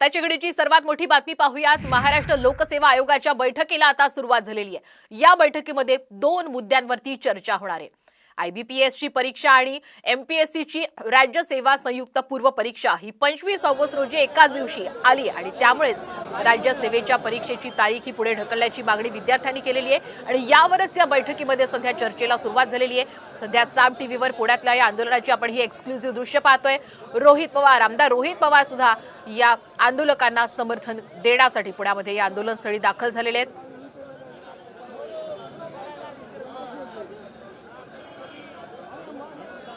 त्याच्या घडीची सर्वात मोठी बातमी पाहूयात. महाराष्ट्र लोकसेवा आयोगाच्या बैठकीला आता सुरुवात झालेली आहे. या बैठकीमध्ये दोन मुद्द्यांवरती चर्चा होणार आहे. आयबीपीएसची परीक्षा आणि एमपीएससीची राज्य सेवा संयुक्त पूर्व परीक्षा ही पंचवीस ऑगस्ट रोजी एकाच दिवशी आली आणि त्यामुळेच राज्य सेवेच्या परीक्षेची तारीख ही पुढे ढकलण्याची मागणी विद्यार्थ्यांनी केलेली आहे. आणि यावरच या बैठकीमध्ये सध्या चर्चेला सुरुवात झालेली आहे. सध्या साम टीव्हीवर पुण्यातल्या या आंदोलनाची आपण ही एक्सक्लुझिव्ह दृश्य पाहतोय. रोहित पवार आमदार रोहित पवार सुद्धा या आंदोलकांना समर्थन देण्यासाठी पुण्यामध्ये या आंदोलनस्थळी दाखल झालेले आहेत.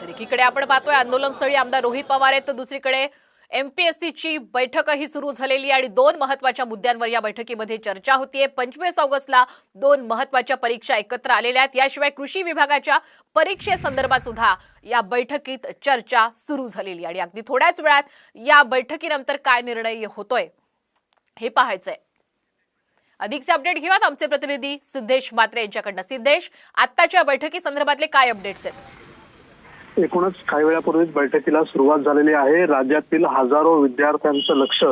तर. एकीकडे आपण पाहतोय आंदोलनस्थळी आमदार रोहित पवार आहेत. तर दुसरीकडे एमपीएससीची बैठकही सुरू झालेली आणि दोन महत्त्वाच्या मुद्द्यांवर या बैठकीमध्ये चर्चा होतीये. पंचवीस ऑगस्टला दोन महत्त्वाच्या परीक्षा एकत्र आलेल्या आहेत. याशिवाय कृषी विभागाच्या परीक्षेसंदर्भात सुद्धा या बैठकीत चर्चा सुरू झालेली आणि अगदी थोड्याच वेळात या बैठकीनंतर काय निर्णय होतोय हे पाहायचंय. अधिकचे अपडेट घेऊयात आमचे प्रतिनिधी सिद्धेश मात्रे यांच्याकडनं. सिद्धेश आत्ताच्या बैठकी संदर्भातले काय अपडेट्स आहेत? एकूणच काही वेळापूर्वीच बैठकीला सुरुवात झालेली आहे. राज्यातील हजारो विद्यार्थ्यांचं लक्ष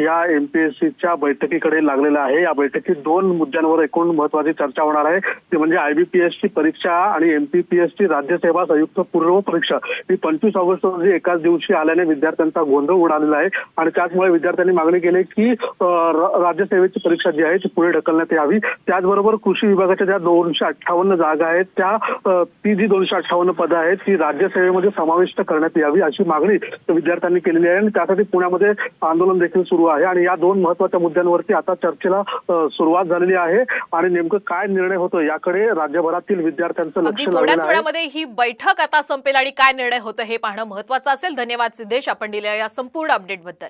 या एमपीएससीच्या बैठकीकडे लागलेलं आहे. या बैठकीत दोन मुद्द्यांवर एकूण महत्वाची चर्चा होणार आहे. ती म्हणजे आयबीपीएसची परीक्षा आणि एमपीपीएसची राज्यसेवा संयुक्त पूर्व परीक्षा. ही पंचवीस ऑगस्ट रोजी एकाच दिवशी आल्याने विद्यार्थ्यांचा गोंधळ उडालेला आहे. आणि त्याचमुळे विद्यार्थ्यांनी मागणी केली की राज्यसेवेची परीक्षा जी आहे ती पुढे ढकलण्यात यावी. त्याचबरोबर कृषी विभागाच्या ज्या दोनशे अठ्ठावन्न जागा आहेत त्या ती जी दोनशे अठ्ठावन्न पदं आहेत ती राज्यसेवेमध्ये समाविष्ट करण्यात यावी अशी मागणी विद्यार्थ्यांनी केलेली आहे. आणि त्यासाठी पुण्यामध्ये आंदोलन देखील सुरू आहे. आणि या दोन महत्त्वाच्या मुद्द्यांवरती आता चर्चेला सुरुवात झालेली आहे. आणि नेमकं काय निर्णय होतो याकडे राज्यभरातील विद्यार्थ्यांचं लक्ष थोड्याच वेळामध्ये ही बैठक आता संपेल आणि काय निर्णय होतं हे पाहणं महत्वाचं असेल. धन्यवाद सिद्धेश आपण दिलेल्या या संपूर्ण अपडेटबद्दल